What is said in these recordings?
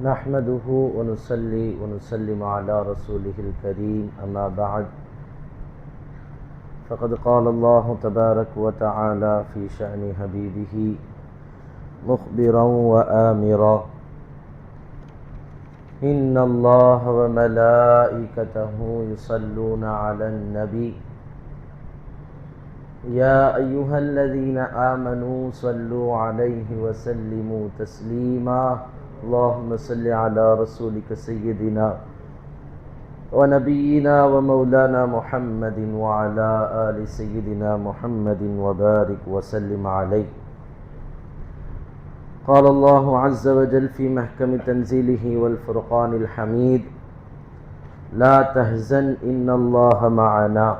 نحمده ونصلي ونسلم على رسوله الكريم أما بعد. فقد قال الله تبارك وتعالى في شأن حبيبه مخبرا وآمرا إن الله وملائكته يصلون على النبي. يا أيها الذين آمنوا صلوا عليه وسلموا تسليما. اللهم صل على رسولك سيدنا ونبينا ومولانا محمد وعلى آل سيدنا محمد وبارك وسلم عليه. قال الله عز وجل في محكم تنزيله والفرقان الحميد لا تهزن إن الله معنا.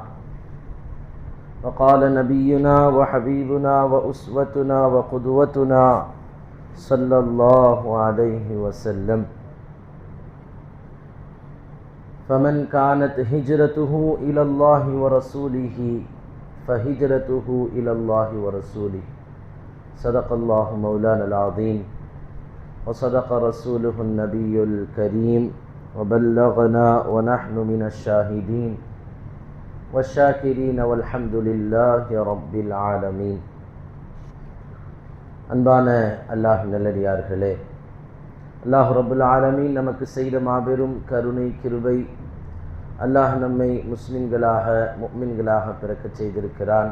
وقال نبينا وحبيبنا وأسوتنا وقدوتنا صلى الله عليه وسلم. فمن كانت هجرته إلى الله ورسوله فهجرته إلى الله ورسوله. صدق الله مولانا العظيم. وصدق رسوله النبي الكريم. وبلغنا ونحن من الشاهدين. والشاكرين والحمد لله رب العالمين. அன்பான அல்லாஹ் நல்லடியார்களே. அல்லாஹ் ரபுல் ஆலமீன் நமக்கு செய்த மாபெரும் கருணை கிருபை அல்லாஹ் நம்மை முஸ்லிம்களாக முக்மின்களாக பிறக்கச் செய்திருக்கிறான்.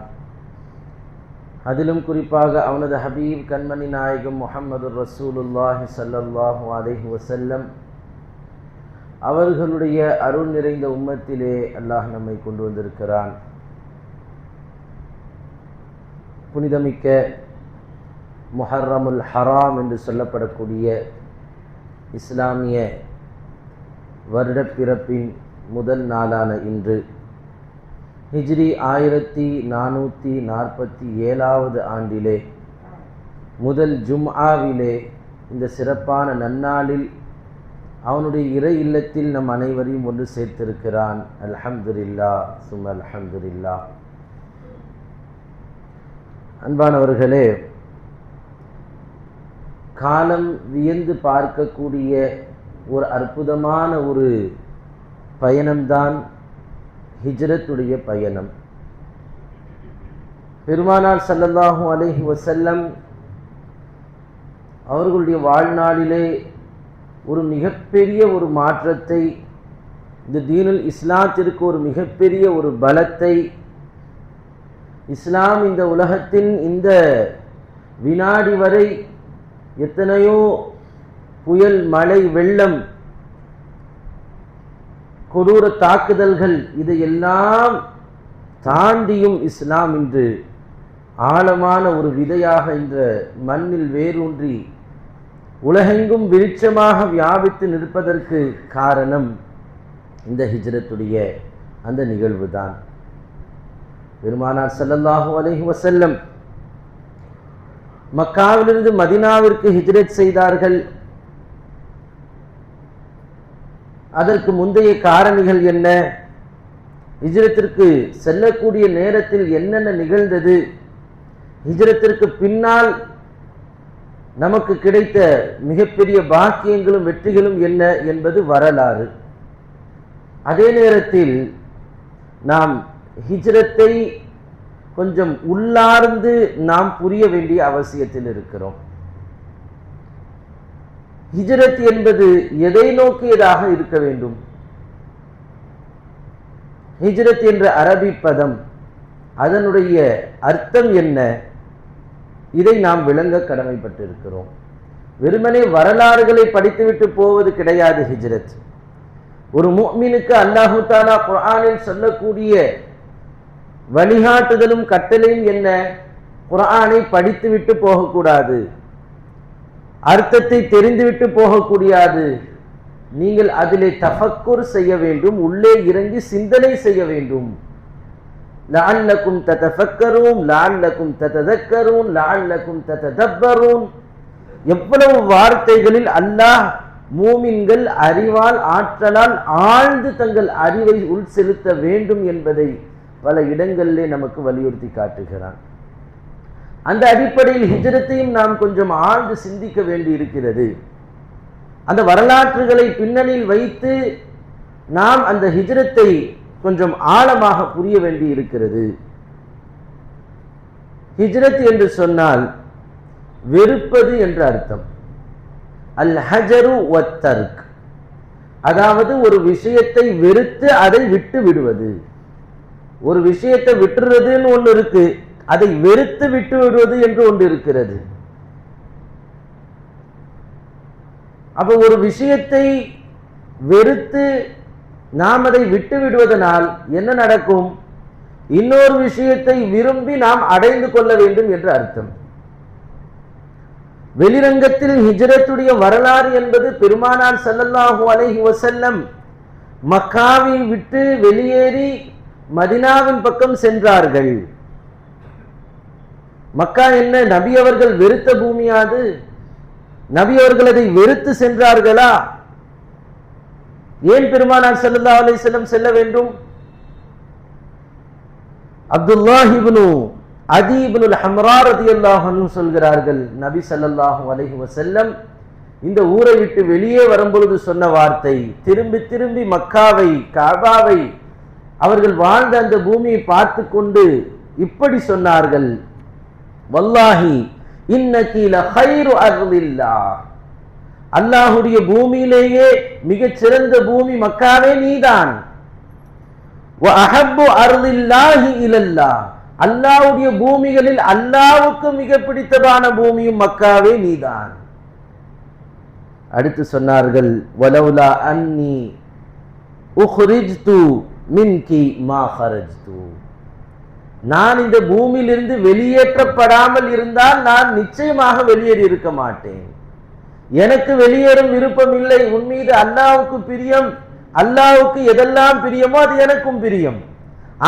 அதிலும் குறிப்பாக அவனது ஹபீப் கண்மணி நாயகம் முகமது ரசூலுல்லாஹி சல்லல்லாஹு அலைஹி வசல்லம் அவர்களுடைய அருள் நிறைந்த உம்மத்திலே அல்லாஹ் நம்மை கொண்டு வந்திருக்கிறான். புனிதமிக்க முஹர்ரமுல் ஹராம் என்று சொல்லப்படக்கூடிய இஸ்லாமிய வருடப்பிறப்பின் முதல் நாளான இன்று ஹிஜ்ரி ஆயிரத்தி நானூற்றி நாற்பத்தி ஏழாவது ஆண்டிலே முதல் ஜும்ஆவிலே இந்த சிறப்பான நன்னாளில் அவனுடைய இறை இல்லத்தில் நம் அனைவரையும் ஒன்று சேர்த்திருக்கிறான். அல்ஹம்துல்லா சும் அல்ஹம்துல்லா அன்பானவர்களே காலம் வியந்து பார்க்கக்கூடிய ஒரு அற்புதமான ஒரு பயணம்தான் ஹிஜ்ரத்துடைய பயணம். பெருமானார் சல்லல்லாஹு அலைஹி வசல்லம் அவர்களுடைய வாழ்நாளிலே ஒரு மிகப்பெரிய ஒரு மாற்றத்தை இந்த தீனுல் இஸ்லாத்திற்கு ஒரு மிகப்பெரிய ஒரு பலத்தை இஸ்லாம் இந்த உலகத்தின் இந்த வினாடி வரை எத்தனையோ புயல் மழை வெள்ளம் கொடூர தாக்குதல்கள் இதையெல்லாம் தாண்டியும் இஸ்லாம் இன்று ஆழமான ஒரு விதையாக இந்த மண்ணில் வேரூன்றி உலகெங்கும் விருட்சமாக வியாபித்து நிற்பதற்கு காரணம் இந்த ஹிஜ்ரத்துடைய அந்த நிகழ்வு தான் பெருமானார் சல்லல்லாஹு அலைஹி வசல்லம் மக்காவிலிருந்து மதினாவிற்கு ஹிஜ்ரத் செய்தார்கள். அதற்கு முந்தைய காரணிகள் என்ன? ஹிஜ்ரத்திற்கு செல்லக்கூடிய நேரத்தில் என்னென்ன நிகழ்ந்தது? ஹிஜ்ரத்திற்கு பின்னால் நமக்கு கிடைத்த மிகப்பெரிய பாக்கியங்களும் வெற்றிகளும் என்ன என்பது வரலாறு. அதே நேரத்தில் நாம் ஹிஜ்ரத்தை கொஞ்சம் உள்ளார்ந்து நாம் புரிய வேண்டிய அவசியத்தில் இருக்கிறோம். ஹிஜ்ரத் என்பது எதை நோக்கியதாக இருக்க வேண்டும்? ஹிஜரத் என்ற அரபி பதம் அதனுடைய அர்த்தம் என்ன? இதை நாம் விளங்க கடமைப்பட்டிருக்கிறோம். வெறுமனே வரலாறுகளை படித்துவிட்டு போவது கிடையாது ஹிஜ்ரத். ஒரு முக்மினுக்கு அல்லாஹு தாலா குரானில் சொல்லக்கூடிய வழிகாட்டுதலும் கட்டளையும் என்ன? குரானை படித்துவிட்டு போகக்கூடாது. அர்த்தத்தை தெரிந்துவிட்டு போகக்கூடாது நீங்கள் அதிலே தஃபக்குர் செய்ய வேண்டும் உள்ளே இறங்கி சிந்தனை செய்ய வேண்டும். லால்லக்கும் தத்தஃபக்கரும் லால்லக்கும் தத்ததக்கரும் லால்லக்கும் தத்ததப்பரும் எவ்வளவு வார்த்தைகளில் அல்லாஹ் மூமின்கள் அறிவால் ஆற்றலால் ஆழ்ந்து தங்கள் அறிவை உள் செலுத்த வேண்டும் என்பதை பல இடங்களிலே நமக்கு வலியுறுத்தி காட்டுகிறான். அந்த அடிப்படையில் ஹிஜரத்தையும் நாம் கொஞ்சம் ஆழ்ந்து சிந்திக்க வேண்டி இருக்கிறது. அந்த வரலாற்றுகளை பின்னணியில் வைத்து நாம் அந்த ஹிஜரத்தை கொஞ்சம் ஆழமாக புரிய வேண்டி இருக்கிறது. ஹிஜ்ரத் என்று சொன்னால் வெறுப்பது என்ற அர்த்தம். அல் ஹஜரு அதாவது ஒரு விஷயத்தை வெறுத்து அதை விட்டு விடுவது. ஒரு விஷயத்தை விட்டுறதுன்னு ஒன்று இருக்கு அதை வெறுத்து விட்டு விடுவது என்று ஒன்று இருக்கிறது. அப்போ ஒரு விஷயத்தை வெறுத்து நாம் அதை விட்டு விடுவதனால் என்ன நடக்கும்? இன்னொரு விஷயத்தை விரும்பி நாம் அடைந்து கொள்ள வேண்டும் என்று அர்த்தம். வெளிரங்கத்தில் ஹிஜரத்துடைய வரலாறு என்பது பெருமானார் ஸல்லல்லாஹு அலைஹி வசல்லம் மக்காவை விட்டு வெளியேறி மதினாவின் பக்கம் சென்றார்கள். மக்கா என்ன? நபி அவர்கள் வெறுத்த பூமியாது? நபி அவர்கள் அதை வெறுத்து சென்றார்களா? ஏன் பெருமானார் செல்லல்லா அலை செல்லம் செல்ல வேண்டும்? அப்துல்லாஹிபுனு இப்னு ஹம்ராரதி இப்னுல் சொல்கிறார்கள் நபி சல்லாஹு அலஹி வசல்லம் இந்த ஊரை விட்டு வெளியே வரும்பொழுது சொன்ன வார்த்தை திரும்பி திரும்பி மக்காவை காபாவை அவர்கள் வாழ்ந்த அந்த பூமியை பார்த்து கொண்டு இப்படி சொன்னார்கள். வல்லாஹி இன்னகி அல்லாஹுடைய பூமியிலேயே மிகச் சிறந்த பூமி மக்காவே நீதான். அல்லாவுடைய பூமிகளில் அல்லாவுக்கு மிக பிடித்தமான பூமியும் மக்காவே நீதான். அடுத்து சொன்னார்கள் வலவுலா அன்னி உஹ்ரிஜ்து மின்கி மா ஹரஜ்து. நான் இந்த பூமியிலிருந்து வெளியேற்றப்படாமல் இருந்தால் நான் நிச்சயமாக வெளியேறி இருக்க மாட்டேன். எனக்கு வெளியேறும் விருப்பம் இல்லை. உன் மீது அல்லாவுக்கு பிரியம் அல்லாவுக்கு எதெல்லாம் பிரியமோ அது எனக்கும் பிரியம்.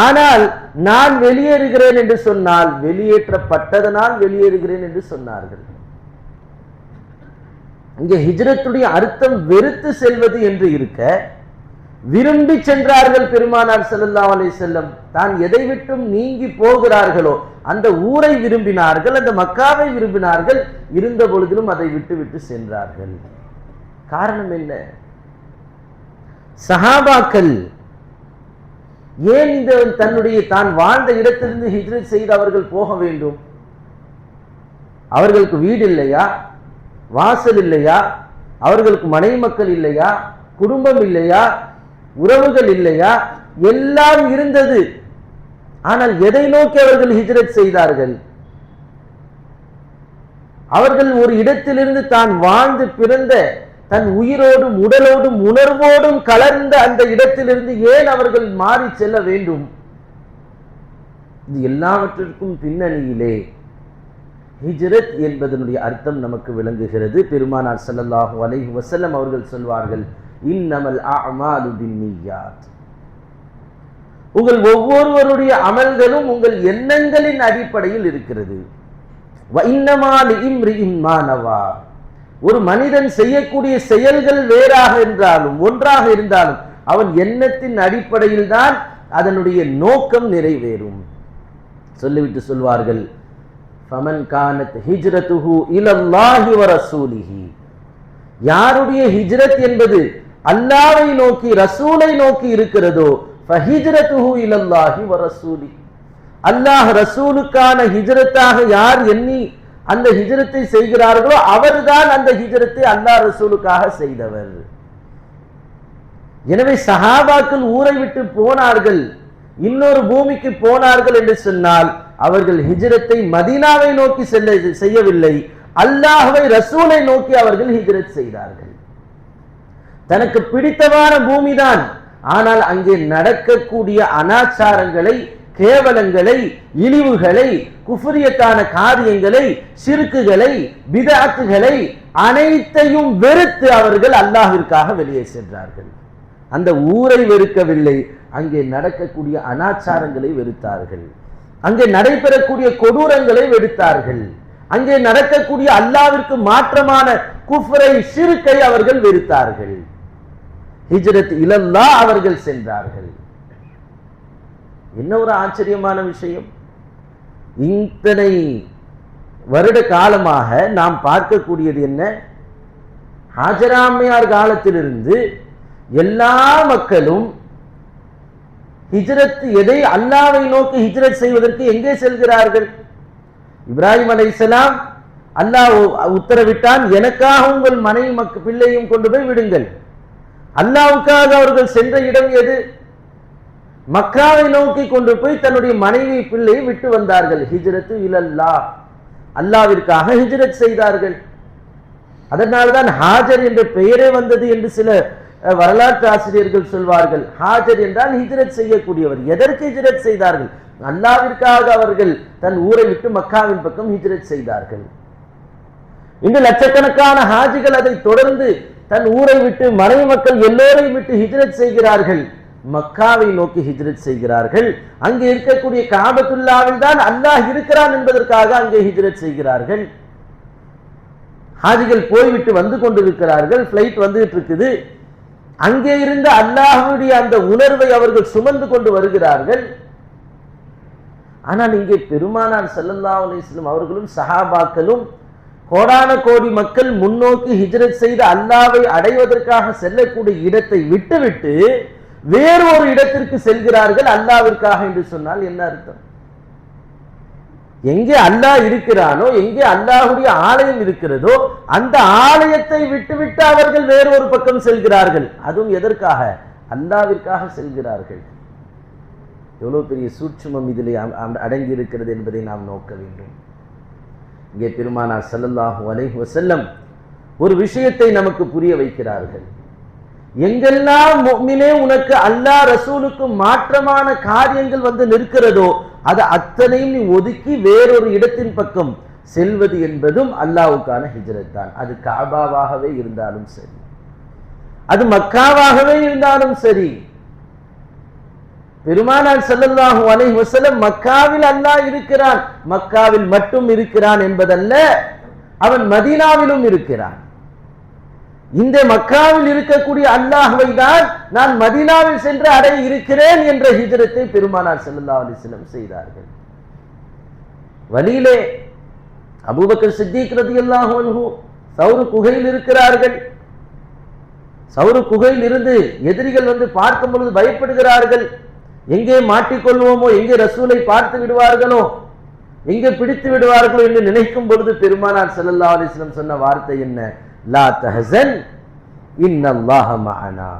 ஆனால் நான் வெளியேறுகிறேன் என்று சொன்னால் வெளியேற்றப்பட்டதனால் வெளியேறுகிறேன் என்று சொன்னார்கள். இங்கே ஹிஜ்ரத்துடைய அர்த்தம் வெறுத்து செல்வது என்று இருக்க விரும்பி சென்றார்கள் பெருமானார் ஸல்லல்லாஹு அலை செல்லம் தான் எதை விட்டும் நீங்கி போகிறார்களோ அந்த ஊரை விரும்பினார்கள் அந்த மக்காவை விரும்பினார்கள் இருந்த பொழுதிலும் அதை விட்டு விட்டு சென்றார்கள். காரணம் என்ன? சஹாபாக்கள் ஏன் இந்த தன்னுடைய தான் வாழ்ந்த இடத்திலிருந்து ஹிஜ்ரத் செய்து அவர்கள் போக வேண்டும்? அவர்களுக்கு வீடு இல்லையா? வாசல் இல்லையா? அவர்களுக்கு மனை மக்கள் இல்லையா? குடும்பம் இல்லையா? உறவுகள் இல்லையா? எல்லாம் இருந்தது. ஆனால் எதை நோக்கி அவர்கள் ஹிஜ்ரத் செய்தார்கள்? அவர்கள் ஒரு இடத்திலிருந்து தான் வாழ்ந்து பிறந்த தன் உயிரோடும் உடலோடும் உணர்வோடும் கலர்ந்த அந்த இடத்திலிருந்து ஏன் அவர்கள் மாறி செல்ல வேண்டும்? இது எல்லாவற்றிற்கும் பின்னணியிலே ஹிஜ்ரத் என்பதனுடைய அர்த்தம் நமக்கு விளங்குகிறது. பெருமானார் ஸல்லல்லாஹு அலைஹி வசல்லம் அவர்கள் சொல்வார்கள் இன்னமல் பின்னியாத். உங்கள் ஒவ்வொருவருடைய அமல்களும் உங்கள் எண்ணங்களின் அடிப்படையில் இருக்கிறது. வ ஒரு மனிதன் செய்யக்கூடிய செயல்கள் வேறாக இருந்தாலும் ஒன்றாக இருந்தாலும் அவன் எண்ணத்தின் அடிப்படையில் தான் அதனுடைய நோக்கம் நிறைவேறும். சொல்லிவிட்டு சொல்வார்கள் ஃபமன் கானத் ஹிஜ்ரத்துஹு இலல்லாஹி ரசூலிஹி. யாருடைய ஹிஜ்ரத் என்பது அல்லாவை நோக்கி ரசூலை நோக்கி இருக்கிறதோ இலல்லாஹி ரசூலி. அல்லாஹ் ரசூலுக்கான ஹிஜரத்தாக யார் எண்ணி அந்த ஹிஜரத்தை செய்கிறார்களோ அவர்தான் அந்த ஹிஜரத்தை அல்லாஹ் ரசூலுக்காக செய்தவர். எனவே சஹாபாக்கள் ஊரை விட்டு போனார்கள் இன்னொரு பூமிக்கு போனார்கள் என்று சொன்னால் அவர்கள் ஹிஜரத்தை மதீனாவை நோக்கி செல்ல செய்யவில்லை அல்லாஹவை ரசூலை நோக்கி அவர்கள் ஹிஜரத் செய்தார்கள். தனக்கு பிடித்தமான பூமிதான். ஆனால் அங்கே நடக்கக்கூடிய அனாச்சாரங்களை கேவலங்களை இழிவுகளை குஃபரியத்தான காரியங்களை சிறுக்குகளை பிதாத்துகளை அனைத்தையும் வெறுத்து அவர்கள் அல்லாஹிற்காக வெளியே சென்றார்கள். அந்த ஊரை வெறுக்கவில்லை. அங்கே நடக்கக்கூடிய அனாச்சாரங்களை வெறுத்தார்கள். அங்கே நடைபெறக்கூடிய கொடூரங்களை வெறுத்தார்கள். அங்கே நடக்கக்கூடிய அல்லாவிற்கு மாற்றமான குஃபரை சிறுக்கை அவர்கள் வெறுத்தார்கள். ஹிஜ்ரத் இலல்லா அவர்கள் சென்றார்கள். என்ன ஒரு ஆச்சரியமான விஷயம்? இத்தனை வருட காலமாக நாம் பார்க்கக்கூடியது என்ன? ஹாஜராமையார் காலத்திலிருந்து எல்லா மக்களும் ஹிஜ்ரத் எதை அல்லாவை நோக்கி ஹிஜ்ரத் செய்வதற்கு எங்கே செல்கிறார்கள்? இப்ராஹிம் அலைஹிஸ்ஸலாம் அல்லாஹ் உத்தரவிட்டான் எனக்காக உங்கள் மனைவி மக்க பிள்ளையும் கொண்டு போய் விடுங்கள். அல்லாவுக்காக அவர்கள் சென்ற இடம் எது? மக்காவை நோக்கி கொண்டு போய் தன்னுடைய மனைவி பிள்ளையை விட்டு வந்தார்கள். ஹிஜ்ரத்து இலல்லா. அல்லாவிற்காக ஹிஜ்ரத் செய்தார்கள். அதனால்தான் ஹாஜர் என்ற பெயரே வந்தது என்று சில வரலாற்று ஆசிரியர்கள் சொல்வார்கள். ஹாஜர் என்றால் ஹிஜ்ரத் செய்யக்கூடியவர். எதற்கு ஹிஜ்ரத் செய்தார்கள்? அல்லாவிற்காக அவர்கள் தன் ஊரை விட்டு மக்காவின் பக்கம் ஹிஜ்ரத் செய்தார்கள். இன்று லட்சக்கணக்கான ஹாஜிகள் அதை தொடர்ந்து தன் ஊரை விட்டு மனைவி மக்கள் எல்லோரையும் விட்டு ஹிஜ்ரத் செய்கிறார்கள். மக்காவை நோக்கி ஹிஜ்ரத் செய்கிறார்கள். அங்கே இருக்கக்கூடிய காபத்துல்லாவில் தான் அல்லாஹ் இருக்கிறான் என்பதற்காக அங்கே ஹிஜ்ரத் செய்கிறார்கள். ஹாஜிகள் போய்விட்டு வந்து கொண்டிருக்கிறார்கள். ஃப்ளைட் வந்துட்டு இருக்குது. அங்கே இருந்த அல்லாஹுடைய அந்த உணர்வை அவர்கள் சுமந்து கொண்டு வருகிறார்கள். ஆனால் இங்கே பெருமானார் செல்லல்லா அலிஸ்லம் அவர்களும் சஹாபாக்களும் கோடான கோடி மக்கள் முன்னோக்கி ஹிஜ்ரத் செய்து அல்லாவை அடைவதற்காக செல்லக்கூடிய இடத்தை விட்டுவிட்டு வேறு ஒரு இடத்திற்கு செல்கிறார்கள் அல்லாவிற்காக என்று சொன்னால் என்ன அர்த்தம்? எங்கே அல்லாஹ் இருக்கிறானோ எங்கே அல்லாஹுடைய ஆலயம் இருக்கிறதோ அந்த ஆலயத்தை விட்டுவிட்டு அவர்கள் வேறு ஒரு பக்கம் செல்கிறார்கள். அதுவும் எதற்காக? அல்லாவிற்காக செல்கிறார்கள். எவ்வளவு பெரிய சூட்சுமம் இதில் அடங்கி இருக்கிறது என்பதை நாம் நோக்க வேண்டும். இங்கே பெருமானார் சல்லல்லாஹு அலைஹி வஸல்லம் ஒரு விஷயத்தை நமக்கு புரிய வைக்கிறார்கள். எங்கெல்லாம் முஃமினே உனக்கு அல்லாஹ் ரசூலுக்கு மாற்றமான காரியங்கள் வந்து நிற்கிறதோ அது அத்தனையும் நீ ஒதுக்கி வேறொரு இடத்தின் பக்கம் செல்வது என்பதும் அல்லாஹ்வுக்கான ஹிஜ்ரத் தான். அது காபாவாகவே இருந்தாலும் சரி. அது மக்காவாகவே இருந்தாலும் சரி. பெருமானார் ஸல்லல்லாஹு அலை வசலம் மக்காவில் அல்லாஹ் இருக்கிறான். மக்காவில் மட்டும் இருக்கிறான் என்பதல்ல அவன் மதீனாவிலும் இருக்கிறான். இந்த மக்காவில் இருக்கக்கூடிய அல்லாஹுவை தான் நான் மதீனாவில் சென்று அடைய இருக்கிறேன் என்ற ஹிஜரத்தை பெருமானார் செல்லல்லா அலிஸ்லம் செய்தார்கள். வழியிலே அபூபக்கர் சித்திக் ரலியல்லாஹு அன்ஹு சௌரு குகையில் இருக்கிறார்கள். சௌரு குகையில் இருந்து எதிரிகள் வந்து பார்க்கும் பொழுது பயப்படுகிறார்கள். எங்கே மாட்டிக்கொள்வோமோ எங்கே ரசூலை பார்த்து விடுவார்களோ எங்கே பிடித்து விடுவார்களோ என்று நினைக்கும் பொழுது பெருமானார் செல்லல்லா அலிஸ்லம் சொன்ன வார்த்தை என்ன? லா தஹசன் இன்னல்லாஹ மஅனா.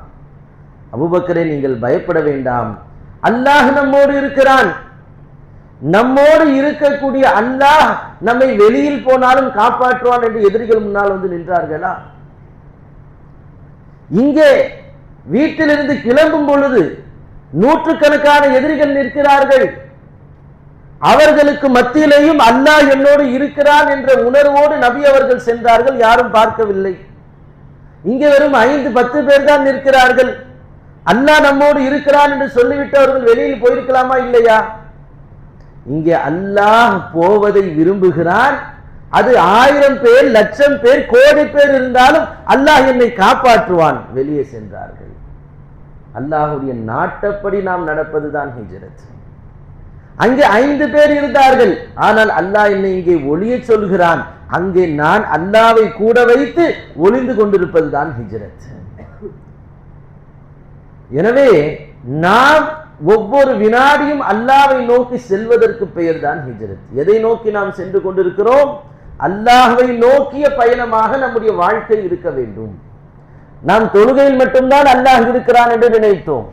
அபூபக்கரே நீங்கள் பயப்பட வேண்டாம். அல்லாஹ் நம்மோடு இருக்கிறான். நம்மோடு இருக்கக்கூடிய அல்லாஹ் நம்மை வெளியில் போனாலும் காப்பாற்றுவான் என்று எதிரிகள் முன்னால் வந்து நின்றார்களா? இங்கே வீட்டிலிருந்து கிளம்பும் பொழுது நூற்றுக்கணக்கான எதிரிகள் நிற்கிறார்கள். அவர்களுக்கு மத்தியிலேயும் அல்லாஹ் என்னோடு இருக்கிறான் என்ற உணர்வோடு நபி அவர்கள் சென்றார்கள் யாரும் பார்க்கவில்லை. இங்கே வெறும் ஐந்து பத்து பேர் தான் நிற்கிறார்கள். அல்லாஹ் நம்மோடு இருக்கிறான் என்று சொல்லிவிட்டு அவர்கள் வெளியில் போயிருக்கலாமா இல்லையா? இங்கே அல்லாஹ் போவதை விரும்புகிறான். அது ஆயிரம் பேர் லட்சம் பேர் கோடி பேர் இருந்தாலும் அல்லாஹ் என்னை காப்பாற்றுவான். வெளியே சென்றார்கள். அல்லாஹுடைய நாட்டப்படி நாம் நடப்பதுதான் ஹிஜரத். அங்கே ஐந்து பேர் இருந்தார்கள். ஆனால் அல்லாஹ் என்னை இங்கே ஒளிய சொல்கிறான். அங்கே நான் அல்லாவை கூட வைத்து ஒளிந்து கொண்டிருப்பதுதான் ஹிஜரத். எனவே நாம் ஒவ்வொரு வினாடியும் அல்லாவை நோக்கி செல்வதற்கு பெயர்தான் ஹிஜரத். எதை நோக்கி நாம் சென்று கொண்டிருக்கிறோம்? அல்லாஹை நோக்கிய பயணமாக நம்முடைய வாழ்க்கை இருக்க வேண்டும். நாம் தொழுகையில் மட்டும்தான் அல்லாஹ் இருக்கிறான் என்று நினைத்தோம்.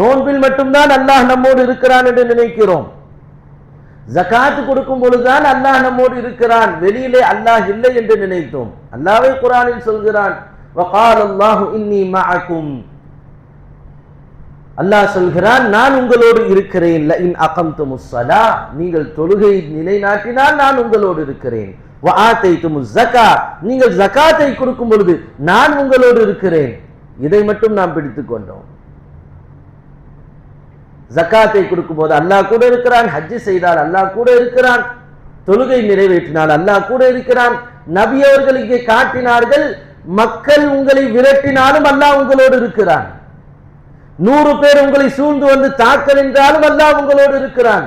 நோன்பில் மட்டும்தான் அல்லாஹ் நம்மோடு இருக்கிறான் என்று நினைக்கிறோம். ஜகாத்து கொடுக்கும் பொழுதுதான் அல்லாஹ் நம்மோடு இருக்கிறான். வெளியிலே அல்லாஹ் இல்லை என்று நினைத்தோம். அல்லாவே குரானில் சொல்கிறான் இன்னி அல்லாஹ் சொல்கிறான் நான் உங்களோடு இருக்கிறேன் அகம்துமுஸ் நீங்கள் தொழுகையை நிலைநாட்டினால் நான் உங்களோடு இருக்கிறேன். நீங்கள் ஜகாத்தை கொடுக்கும் பொழுது நான் உங்களோடு இருக்கிறேன். இதை மட்டும் நாம் பிடித்துக் கொண்டோம். ஜக்காத்தை கொடுக்கும்போது அல்லாஹ் கூட இருக்கிறான். ஹஜ்ஜு செய்தால் அல்லாஹ் கூட இருக்கிறான். தொழுகை நிறைவேற்றினால் அல்லாஹ் கூட இருக்கிறான். நபி அவர்கள் இங்கே காட்டினார்கள் மக்கள் உங்களை விரட்டினாலும் அல்லாஹ் உங்களோடு இருக்கிறான். நூறு பேர் உங்களை சூழ்ந்து வந்து தாக்கல் என்றாலும் அல்லாஹ் உங்களோடு இருக்கிறான்.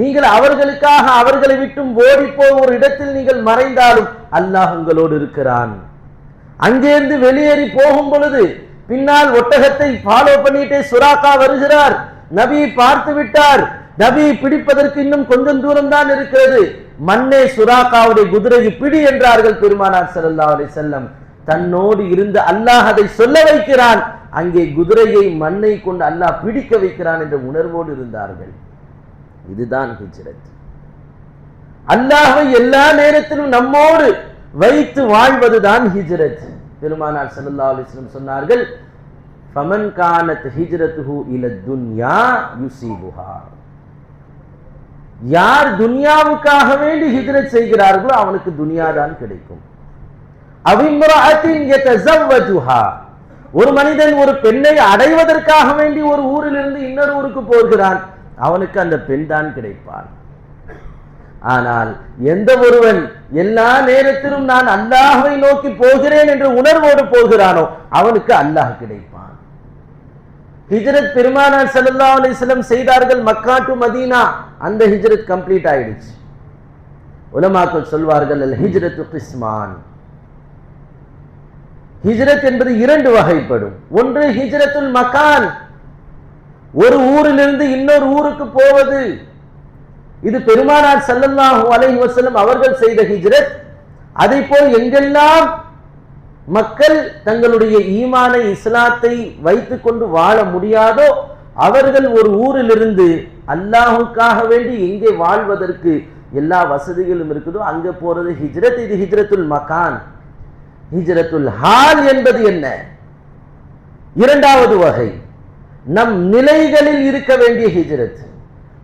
நீங்கள் அவர்களுக்காக அவர்களை விட்டும் ஓடிப்போ ஒரு இடத்தில் நீங்கள் மறைந்தாலும் அல்லாஹ் உங்களோடு இருக்கிறான். அங்கேருந்து வெளியேறி போகும் பொழுது பின்னால் ஒட்டகத்தை ஃபாலோ பண்ணிட்டே சுராக்கா வருகிறார். நபி பார்த்து விட்டார். நபி பிடிப்பதற்கு இன்னும் கொஞ்சம் தூரம் தான் இருக்கிறது. மண்ணே சுராக்காவுடைய குதிரையை பிடி என்றார்கள் பெருமானார் ஸல்லல்லாஹு அலைஹி செல்லம் தன்னோடு இருந்து அல்லாஹ் அதை சொல்ல வைக்கிறான். அங்கே குதிரையை மண்ணை கொண்டு அல்லாஹ் பிடிக்க வைக்கிறான் என்ற உணர்வோடு இருந்தார்கள். இதுதான் ஹிஜ்ரத். அல்லாஹை எல்லா நேரத்திலும் நம்மோடு வைத்து வாழ்வதுதான் ஹிஜ்ரத். பெருமானார் சல்லா அலிஸ்லம் சொன்னார்கள் ஃபமன் கானத் ஹிஜ்ரத்துஹு இல துன்யா யுஸீபுஹா யார் துனியாவுக்காக வேண்டி ஹிஜ்ரத் செய்கிறார்களோ அவனுக்கு துன்யா தான் கிடைக்கும் ஒரு மனிதன் ஒரு பெண்ணை அடைவதற்காக வேண்டி ஒரு ஊரிலிருந்து இன்னொரு ஊருக்கு போகிறான். அவனுக்கு அந்த பெண் தான் கிடைப்பான் ஆனால் எந்த ஒருவன் எல்லா நேரத்திலும் நான் அல்லாஹை நோக்கி போகிறேன் என்று உணர்வோடு போகிறானோ அவனுக்கு அல்லாஹ் கிடைப்பான். ஹிஜரத் பெருமானார் சல்லா அலிஸ்லம் செய்தார்கள் மக்கா டு மதீனா. அந்த ஹிஜ்ரத் கம்ப்ளீட் ஆயிடுச்சு. உலமாக்கள் சொல்வார்கள் அல் ஹிஜரத் கிஸ்மான். ஹிஜரத் என்பது இரண்டு வகைப்படும். ஒன்று ஹிஜரத்துல் மகான் ஒரு ஊரிலிருந்து இன்னொரு ஊருக்கு போவது. இது பெருமானார் ஸல்லல்லாஹு அலை வசலம் அவர்கள் செய்த ஹிஜ்ரத். அதை போல் எங்கெல்லாம் மக்கள் தங்களுடைய ஈமானை இஸ்லாத்தை வைத்துக் கொண்டு வாழ முடியாதோ அவர்கள் ஒரு ஊரிலிருந்து அல்லாஹுக்காக வேண்டி எங்கே வாழ்வதற்கு எல்லா வசதிகளும் இருக்குதோ அங்க போறது ஹிஜ்ரத். இது ஹிஜ்ரத்துல் மகான். ஹிஜ்ரத்துல் ஹால் என்பது என்ன? இரண்டாவது வகை. நம் நிலைகளில் இருக்க வேண்டிய ஹிஜ்ரத்.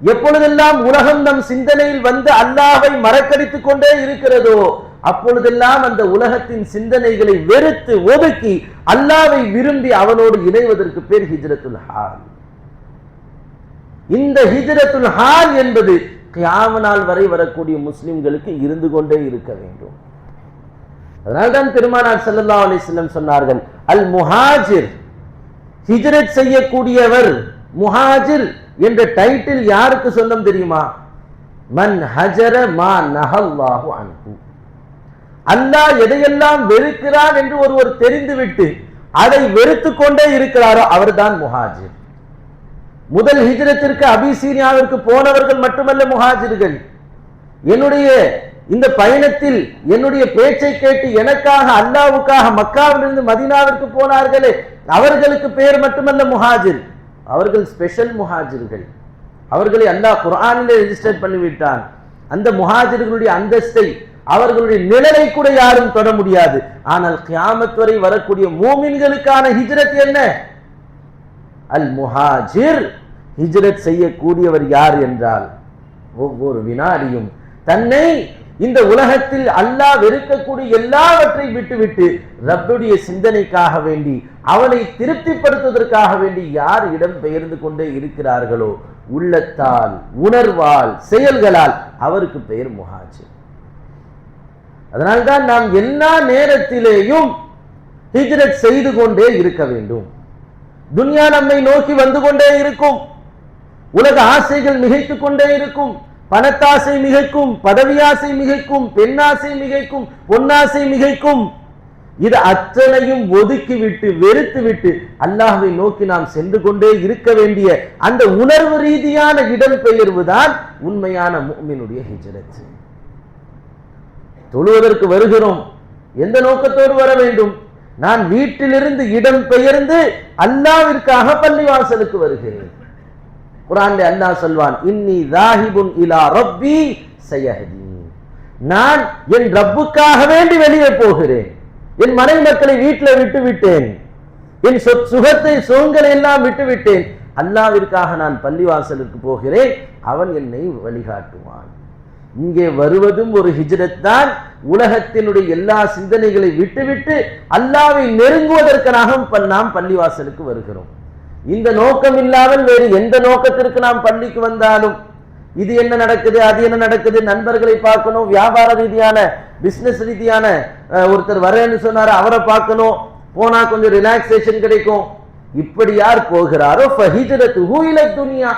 எப்பொழுதெல்லாம் உலகம் நம் சிந்தனையில் வந்து அல்லாவை மறக்கடித்துக் கொண்டே இருக்கிறதோ அப்பொழுதெல்லாம் அந்த உலகத்தின் சிந்தனைகளை வெறுத்து ஒதுக்கி அல்லாவை விரும்பி அவனோடு இணைவதற்கு பேர் ஹிஜ்ரத்துல் ஹால். இந்த ஹிஜ்ரத்துல் ஹால் என்பது கியாம நாள் வரை வரக்கூடிய முஸ்லிம்களுக்கு இருந்து கொண்டே இருக்க வேண்டும். அதனால்தான் பெருமானார் செல்லல்லா அலிஸ்லம் சொன்னார்கள் அல் முஹாஜிர் ஹிஜ்ரத் செய்யக்கூடியவர் முஹாஜிர் என்ற டைட்டில் யாருக்கு சொந்தம் தெரியுமா? மன் ஹஜர மா நஹல்லாஹு அன்பு அல்லாஹ் எதையெல்லாம் வெறுக்கிறான் என்று ஒருவர் தெரிந்துவிட்டு அதை வெறுத்து கொண்டே இருக்கிறாரோ அவர்தான் முஹாஜிர். முதல் ஹிஜ்ரத்திற்கு அபிசீனியாவிற்கு போனவர்கள் மட்டுமல்ல முஹாஜிர்கள். என்னுடைய இந்த பயணத்தில் என்னுடைய பேச்சை கேட்டு எனக்காக அல்லாவுக்காக மக்காவிலிருந்து மதீனாவிற்கு போனார்களே அவர்களுக்கு பெயர் மட்டுமல்ல முஹாஜிர். அவர்கள் ஸ்பெஷல் முஹாஜிர்கள். அவர்களை அல்லாஹ் குரானிலே ரெஜிஸ்டர் பண்ணிவிட்டான். அந்த முஹாஜிர்களுடைய அந்தஸ்தை அவர்களுடைய நிழலை கூட யாரும் தொட முடியாது. ஆனால் கியாமத் வரை வரக்கூடிய மூமின்களுக்கான ஹிஜ்ரத் என்ன? அல் முஹாஜிர். ஹிஜ்ரத் செய்யக்கூடியவர் யார் என்றால் ஒவ்வொரு வினாடியும் தன்னை இந்த உலகத்தில் அல்லாஹ் வெறுக்கக்கூடிய எல்லாவற்றை விட்டுவிட்டு ரப்புடைய சிந்தனைக்காக வேண்டி அவனை திருப்திப்படுத்துவதற்காக வேண்டி யார் இடம் பெயர்ந்து கொண்டே இருக்கிறார்களோ உள்ளத்தால் உணர்வால் செயல்களால் அவருக்கு பெயர் முஹாஜிர். அதனால்தான் நாம் எல்லா நேரத்திலேயும் ஹிஜ்ரத் செய்து கொண்டே இருக்க வேண்டும். துன்யா நம்மை நோக்கி வந்து கொண்டே இருக்கும். உலக ஆசைகள் மிகைத்துக் கொண்டே இருக்கும். பணத்தாசை மிகைக்கும் பதவியாசை மிகைக்கும் பெண்ணாசை மிகைக்கும் பொன்னாசை மிகைக்கும் இது அத்தனையும் ஒதுக்கிவிட்டு வெறுத்துவிட்டு வெறுத்து விட்டு நோக்கி நாம் சென்று கொண்டே இருக்க வேண்டிய அந்த உணர்வு ரீதியான இடம்பெயர்வு தான் உண்மையான மூமினுடைய ஹிஜரத். தொழுவதற்கு வருகிறோம். எந்த நோக்கத்தோடு வர வேண்டும்? நான் வீட்டிலிருந்து இடம் பெயர்ந்து அல்லாவிற்காக பள்ளிவாசலுக்கு வருகிறேன். குரான்ல அல்லாஹ் சொல்வான் இன்னி தாஹிபுன் இலா ரப்பி சையஹதி. நான் என் ரப்புக்காக வேண்டி வெளியே போகிறேன். என் மனைவி மக்களை வீட்டில் விட்டு விட்டேன். என் சொத் சுகத்தை சுகங்களை எல்லாம் விட்டு விட்டேன். அல்லாவிற்காக நான் பள்ளிவாசலுக்கு போகிறேன். அவன் என்னை வழிகாட்டுவான். இங்கே வருவதும் ஒரு ஹிஜ்ரத் தான் உலகத்தினுடைய எல்லா சிந்தனைகளை விட்டுவிட்டு அல்லாவை நெருங்குவதற்காக நாம் பள்ளிவாசலுக்கு வருகிறோம். இந்த நோக்கம் இல்லாமல் வேறு எந்த நோக்கத்திற்கு நாம் பள்ளிக்கு வந்தாலும் இது என்ன நடக்குது அது என்ன நடக்குது நண்பர்களை பார்க்கணும் வியாபார ரீதியான பிசினஸ் ரீதியான ஒருத்தர் வரேன்னு சொன்னாரு அவரை பார்க்கணும் போனா கொஞ்சம் ரிலாக்ஸேஷன் கிடைக்கும். இப்படி யார் போகிறாரோ துனியா.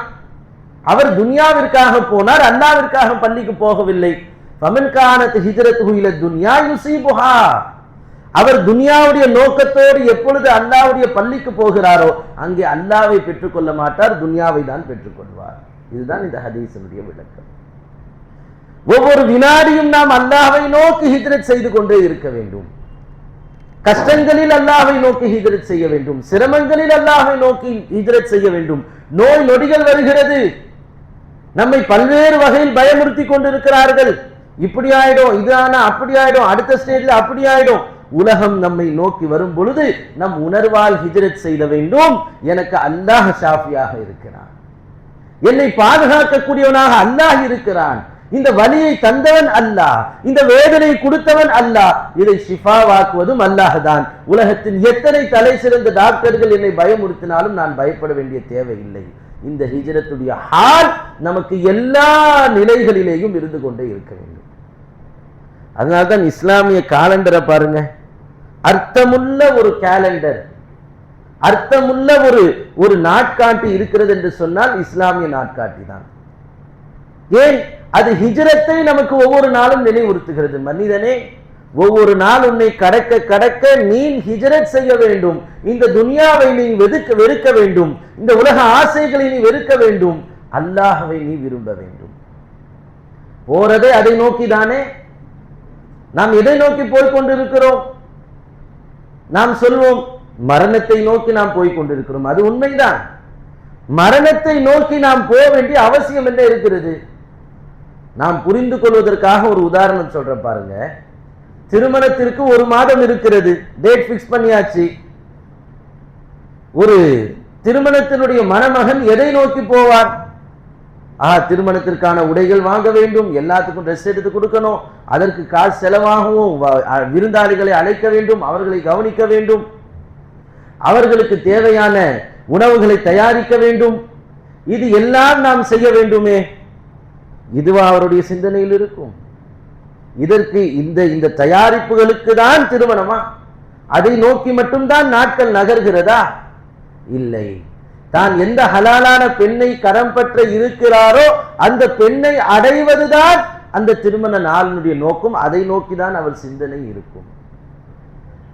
அவர் துனியாவிற்காக போனார் அண்ணாவிற்காக பள்ளிக்கு போகவில்லை. ஃபமன் கானத் ஹிஜ்ரத்துஹு இல துனியா யுஸீபுஹா அவர் துனியாவுடைய நோக்கத்தோடு எப்பொழுது அல்லாவுடைய பள்ளிக்கு போகிறாரோ அங்கே அல்லாவை பெற்றுக்கொள்ள மாட்டார் துனியாவை தான் பெற்றுக்கொள்வார். இதுதான் இந்த ஹதீசனுடைய விளக்கம். ஒவ்வொரு வினாடியும் நாம் அல்லாவை நோக்கி ஹிஜ்ரத் செய்து கொண்டே இருக்க வேண்டும். கஷ்டங்களில் அல்லாவை நோக்கி ஹிஜ்ரத் செய்ய வேண்டும். சிரமங்களில் அல்லாவை நோக்கி ஹிஜ்ரத் செய்ய வேண்டும். நோய் நொடிகள் வருகிறது. நம்மை பல்வேறு வகையில் பயமுறுத்தி கொண்டிருக்கிறார்கள். இப்படி ஆயிடும் இது ஆனா அப்படி ஆயிடும் அடுத்த ஸ்டேஜ்ல அப்படி ஆயிடும். உலகம் நம்மை நோக்கி வரும் பொழுது நம் உணர்வால் ஹிஜரத் செய்த வேண்டும். எனக்கு அல்லாஹ் ஷாஃபியாக இருக்கிறான். என்னை பாதுகாக்கக்கூடியவனாக அல்லாஹ் இருக்கிறான். இந்த வலியை தந்தவன் அல்லாஹ் இந்த வேதனை கொடுத்தவன் அல்லாஹ் இதை ஷிஃபாவாக்குவதும் அல்லாஹ் தான் உலகத்தின் எத்தனை தலை சிறந்த டாக்டர்கள் என்னை பயமுறுத்தினாலும் நான் பயப்பட வேண்டிய தேவையில்லை. இந்த ஹிஜரத்துடைய ஹால் நமக்கு எல்லா நிலைகளிலேயும் இருந்து கொண்டே இருக்க வேண்டும். அதனால்தான் இஸ்லாமிய காலண்டரை பாருங்க. அர்த்தமுள்ள ஒரு கேலண்டர் அர்த்தமுள்ள ஒரு ஒரு நாட்காட்டி இருக்கிறது என்று சொன்னால் இஸ்லாமிய நாட்காட்டி தான். ஏன்? அது ஹிஜரத்தை நமக்கு ஒவ்வொரு நாளும் நினைவுறுத்துகிறது. மனிதனே ஒவ்வொரு நாள் உன்னை கடக்க கடக்க நீ ஹிஜரத் செய்ய வேண்டும். இந்த துனியாவை நீ வெதுக்க வெறுக்க வேண்டும். இந்த உலக ஆசைகளை நீ வெறுக்க வேண்டும். அல்லாஹவை நீ விரும்ப வேண்டும். போறதே அதை நோக்கி தானே நாம் எதை நோக்கி போய் கொண்டிருக்கிறோம் நாம் சொல்வோம் மரணத்தை நோக்கி நாம் போய் கொண்டிருக்கிறோம். அது உண்மைதான். மரணத்தை நோக்கி நாம் போக வேண்டிய அவசியம் என்ன இருக்கிறது? நாம் புரிந்து கொள்வதற்காக ஒரு உதாரணம் சொல்றேன் பாருங்க. திருமணத்திற்கு ஒரு மாதம் இருக்கிறது. டேட் பிக்ஸ் பண்ணியாச்சு. ஒரு திருமணத்தினுடைய மணமகன் எதை நோக்கி போவார்? ஆஹ் திருமணத்திற்கான உடைகள் வாங்க வேண்டும் எல்லாத்துக்கும் ட்ரெஸ் எடுத்து கொடுக்கணும் அதற்கு காசு செலவாகவும் விருந்தாளிகளை அழைக்க வேண்டும் அவர்களை கவனிக்க வேண்டும். அவர்களுக்கு தேவையான உணவுகளை தயாரிக்க வேண்டும். இது எல்லாம் நாம் செய்ய வேண்டுமே. இதுவா அவருடைய சிந்தனையில் இருக்கும். இதற்கு இந்த இந்த தயாரிப்புகளுக்கு தான் திருமணமா? அதை நோக்கி மட்டும்தான் நாட்கள் நகர்கிறதா? இல்லை. தான் எந்த ஹலாலான பெண்ணை கரம் பற்ற இருக்கிறாரோ அந்த பெண்ணை அடைவதுதான் அந்த திருமண நாளினுடைய நோக்கம். அதை நோக்கிதான் அவர் சிந்தனை இருக்கும்.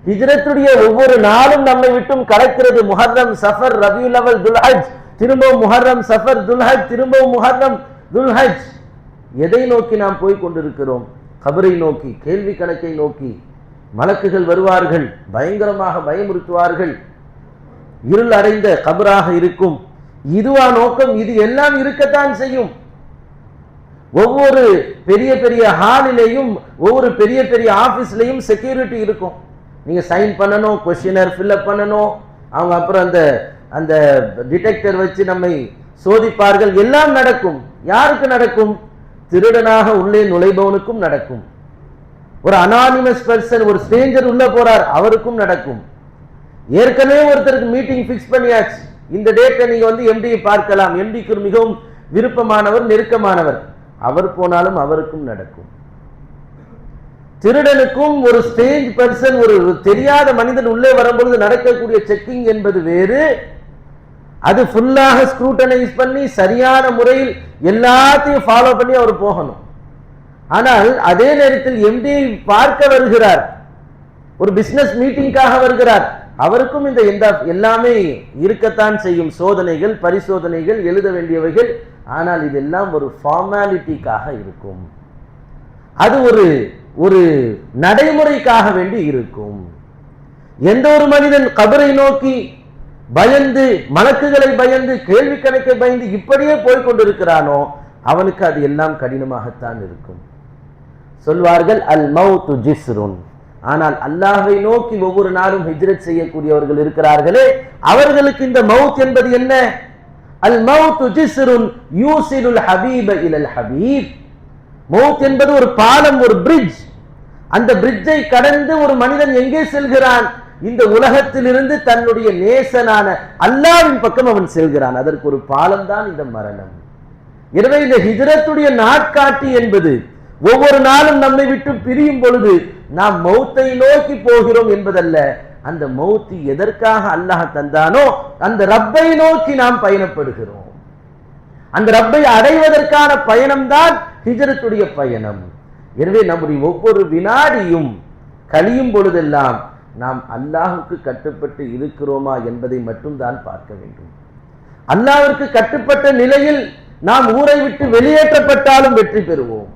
ஹிஜரத்துடைய ஒவ்வொரு நாளும் நம்மை விட்டும் கடக்கிறது முஹர்ரம் சஃபர் ரபியுல் அவல் துல்ஹஜ். திரும்பவும் முஹர்ரம் சஃபர் துல்ஹஜ். திரும்பவும் முஹர்ரம் துல்ஹஜ். எதை நோக்கி நாம் போய் கொண்டிருக்கிறோம்? கபரை நோக்கி கேள்வி கணக்கை நோக்கி. மலக்குகள் வருவார்கள் பயங்கரமாக பயமுறுத்துவார்கள். இருள் அடைந்த கபராக இருக்கும். இதுவா நோக்கம்? இது எல்லாம் இருக்கத்தான் செய்யும். ஒவ்வொரு பெரிய பெரிய ஹாலிலேயும் ஒவ்வொரு பெரிய பெரிய ஆபீஸ்லயும் செக்யூரிட்டி இருக்கும். நீங்க சைன் பண்ணணும் கொஸ்டினர் ஃபில்அப் பண்ணணும். அவங்க அப்புறம் அந்த அந்த டிடெக்டர் வச்சு நம்மை சோதிப்பார்கள். எல்லாம் நடக்கும். யாருக்கு நடக்கும்? திருடனாக உள்ளே நுழைபவனுக்கும் நடக்கும். ஒரு அனானிமஸ் பர்சன் ஒரு ஸ்ட்ரேஞ்சர் உள்ள போறார் அவருக்கும் நடக்கும். ஏற்கனவே ஒருத்தருக்கு மீட்டிங் ஃபிக்ஸ் பண்ணியாச்சு. இந்த டேட்டை நீங்க வந்து எம்டி பார்க்கலாம். எம்டிக்கு மிகவும் விருப்பமானவர் நெருக்கமானவர். அவர் போனாலும் அவருக்கும் நடக்கும். திருடனுக்கும் ஒரு ஸ்டேஜ் பர்சன் ஒரு தெரியாத மனிதன் உள்ளே வரும்பொழுது நடக்கக்கூடிய செக்கிங் என்பது வேறு. அது ஃபுல்லாக ஸ்க்ரூட்டனைஸ் பண்ணி சரியான முறையில் எல்லாத்தையும் ஃபாலோ பண்ணி அவர் போகணும். ஆனால் அதே நேரத்தில் எம்டி பார்க்க வருகிறார். ஒரு பிசினஸ் மீட்டிங்காக வருகிறார். அவருக்கும் இந்த எந்த எல்லாமே இருக்கத்தான் செய்யும். சோதனைகள் பரிசோதனைகள் எழுத வேண்டியவைகள். ஆனால் இதெல்லாம் ஒரு ஃபார்மாலிட்டிக்காக இருக்கும். அது ஒரு ஒரு நடைமுறைக்காக வேண்டி இருக்கும். எந்த ஒரு மனிதன் கபரை நோக்கி பயந்து மலக்குகளை பயந்து கேள்வி கணக்கை பயந்து இப்படியே போய்கொண்டிருக்கிறானோ அவனுக்கு அது எல்லாம் கடினமாகத்தான் இருக்கும். சொல்வார்கள் அல் மௌத்து ஜிஸ்ருன். ஆனால் அல்லாஹை நோக்கி ஒவ்வொரு நாளும் ஹிஜ்ரத் செய்யக்கூடியவர்கள் இருக்கிறார்களே அவர்களுக்கு இந்த மவுத் என்பது என்ன? அல் மவுத்து ஜிஸ்ருன் யூசிலுல் ஹபீப இலல் ஹபீப். மவுத் என்பது ஒரு பாலம் ஒரு பிரிட்ஜ் அந்த பிரிட்ஜை கடந்து ஒரு மனிதன் எங்கே செல்கிறான்? இந்த உலகத்திலிருந்து தன்னுடைய நேசனான அல்லாவின் பக்கம் அவன் செல்கிறான். அதற்கு ஒரு பாலம் தான் இந்த மரணம். எனவே இந்த ஹிஜ்ரத்துடைய நாட்காட்டி என்பது ஒவ்வொரு நாளும் நம்மை விட்டு பிரியும் பொழுது நாம் மௌத்தை நோக்கி போகிறோம் என்பதல்ல. அந்த மௌத்து எதற்காக அல்லாஹ் தந்தானோ அந்த ரப்பை நோக்கி நாம் பயணப்படுகிறோம். அந்த ரப்பை அடைவதற்கான பயணம்தான் ஹிஜரத்துடைய பயணம். எனவே நம்முடைய ஒவ்வொரு வினாடியும் கழியும் பொழுதெல்லாம் நாம் அல்லாஹுக்கு கட்டுப்பட்டு இருக்கிறோமா என்பதை மட்டும்தான் பார்க்க வேண்டும். அல்லாவிற்கு கட்டுப்பட்ட நிலையில் நாம் ஊரை விட்டு வெளியேற்றப்பட்டாலும் வெற்றி பெறுவோம்.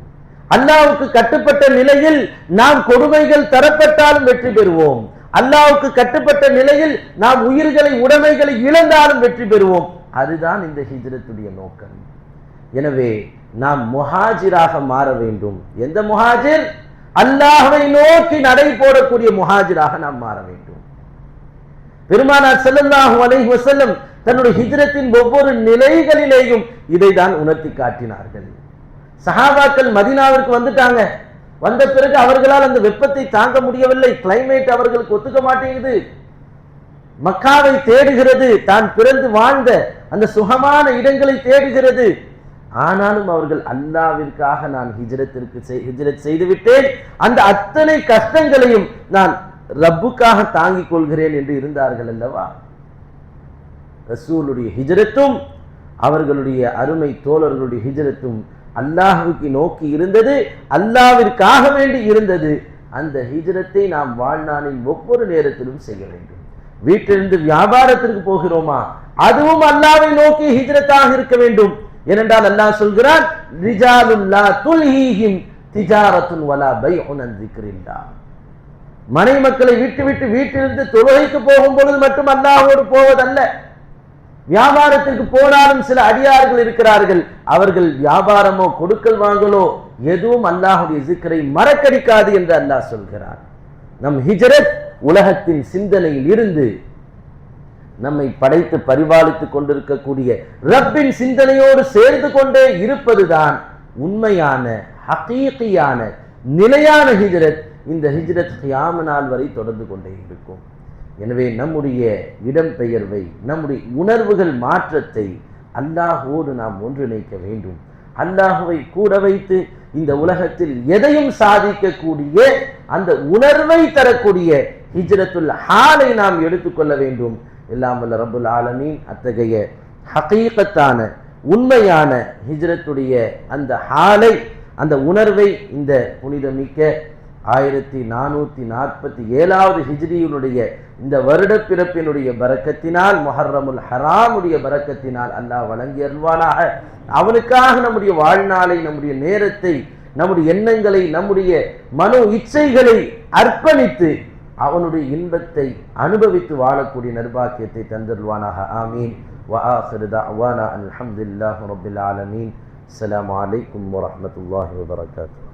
அல்லாவுக்கு கட்டுப்பட்ட நிலையில் நாம் கொடுமைகள் தரப்பட்டாலும் வெற்றி பெறுவோம். அல்லாவுக்கு கட்டுப்பட்ட நிலையில் நாம் உயிர்களை உடைமைகளை இழந்தாலும் வெற்றி பெறுவோம். அதுதான் இந்த ஹிஜ்ரத்துடைய நோக்கம். எனவே நாம் முஹாஜிராக மாற வேண்டும். எந்த முஹாஜிர்? அல்லாஹை நோக்கி நடை போடக்கூடிய முஹாஜிராக நாம் மாற வேண்டும். பெருமானார் ஸல்லல்லாஹு அலைஹி வசல்லம் தன்னுடைய ஹிஜ்ரத்தின் ஒவ்வொரு நிலைகளிலேயும் இதை தான் உணர்த்தி காட்டினார்கள். சஹாபாக்கள் மதீனாவிற்கு வந்துட்டாங்க. வந்த பிறகு அவர்களால் அந்த வெப்பத்தை தாங்க முடியவில்லை. கிளைமேட் அவர்களுக்கு ஒத்துக்க மாட்டேங்குது. மக்காவை தேடுகிறது. தான் பிறந்து வாழ்ந்த அந்த சுகமான இடங்களை தேடுகிறது. ஆனாலும் அவர்கள் அல்லாவிற்காக நான் ஹிஜ்ரத்திற்கு செய்- ஹிஜ்ரத் செய்துவிட்டேன். அந்த அத்தனை கஷ்டங்களையும் நான் ரப்புக்காக தாங்கிக் கொள்கிறேன் என்று இருந்தார்கள் அல்லவா? ரசூலுடைய ஹிஜ்ரத்தும் அவர்களுடைய அருமை தோழர்களுடைய ஹிஜ்ரத்தும் அல்லாஹுக்கு நோக்கி இருந்தது அல்லாவிற்காக வேண்டி இருந்தது. அந்த ஹிஜரத்தை நாம் வாழ்நாளின் ஒவ்வொரு நேரத்திலும் செய்ய வேண்டும். வீட்டிலிருந்து வியாபாரத்திற்கு போகிறோமா? அதுவும் அல்லாவை நோக்கி ஹிஜரத்தாக இருக்க வேண்டும். ஏனென்றால் அல்லாஹ் சொல்கிறான் துல்ஹீஹிம் திஜாரத்துன் வலா பை அன் மனை மக்களை விட்டு விட்டு வீட்டிலிருந்து தொழுகைக்கு போகும் பொழுது மட்டும் அல்லாஹோடு போவதல்ல. வியாபாரத்திற்கு போனாலும் சில அடியார்கள் இருக்கிறார்கள். அவர்கள் வியாபாரமோ கொடுக்கல் வாங்கலோ எதுவும் அல்லாஹுடைய சிக்கரை மறக்கடிக்காது என்று அல்லாஹ் சொல்கிறார் நம் ஹிஜரத் உலகத்தின் சிந்தனையில் இருந்து நம்மை படைத்து பரிபாலித்துக் கொண்டிருக்கக்கூடிய ரப்பின் சிந்தனையோடு சேர்ந்து கொண்டே இருப்பதுதான் உண்மையான ஹகீகியான நிலையான ஹிஜரத். இந்த ஹிஜ்ரத் கியாம நாள் வரை தொடர்ந்து கொண்டே இருக்கும். எனவே நம்முடைய இடம்பெயர்வை நம்முடைய உணர்வுகள் மாற்றத்தை அல்லாஹோடு நாம் ஒன்றிணைக்க வேண்டும். அல்லாஹுவை கூட வைத்து இந்த உலகத்தில் எதையும் சாதிக்கக்கூடிய அந்த உணர்வை தரக்கூடிய ஹிஜ்ரத்துல் ஹாலை நாம் எடுத்துக்கொள்ள வேண்டும். எல்லாம் வல்ல ரபுல் ஆலமீன் அத்தகைய ஹகீகத்தான உண்மையான ஹிஜ்ரத்துடைய அந்த ஹாலை அந்த உணர்வை இந்த புனிதமிக்க ஆயிரத்தி நானூற்றி நாற்பத்தி ஏழாவது ஹிஜ்ரியினுடைய இந்த வருட பிறப்பினுடைய பறக்கத்தினால் மொஹர்ரமுல் ஹராமுடைய பறக்கத்தினால் அல்லாஹ் வழங்கி அருள்வானாக அவனுக்காக நம்முடைய வாழ்நாளை நம்முடைய நேரத்தை நம்முடைய எண்ணங்களை நம்முடைய மனோ இச்சைகளை அர்ப்பணித்து அவனுடைய இன்பத்தை அனுபவித்து வாழக்கூடிய நிர்பாக்கியத்தை தந்திருவானாக ஆமீன். அலமதுல்லாஹ் ரபில் ஆலமீன். அலாம் வலைக்கம் வரமத்துல வபர்காத்து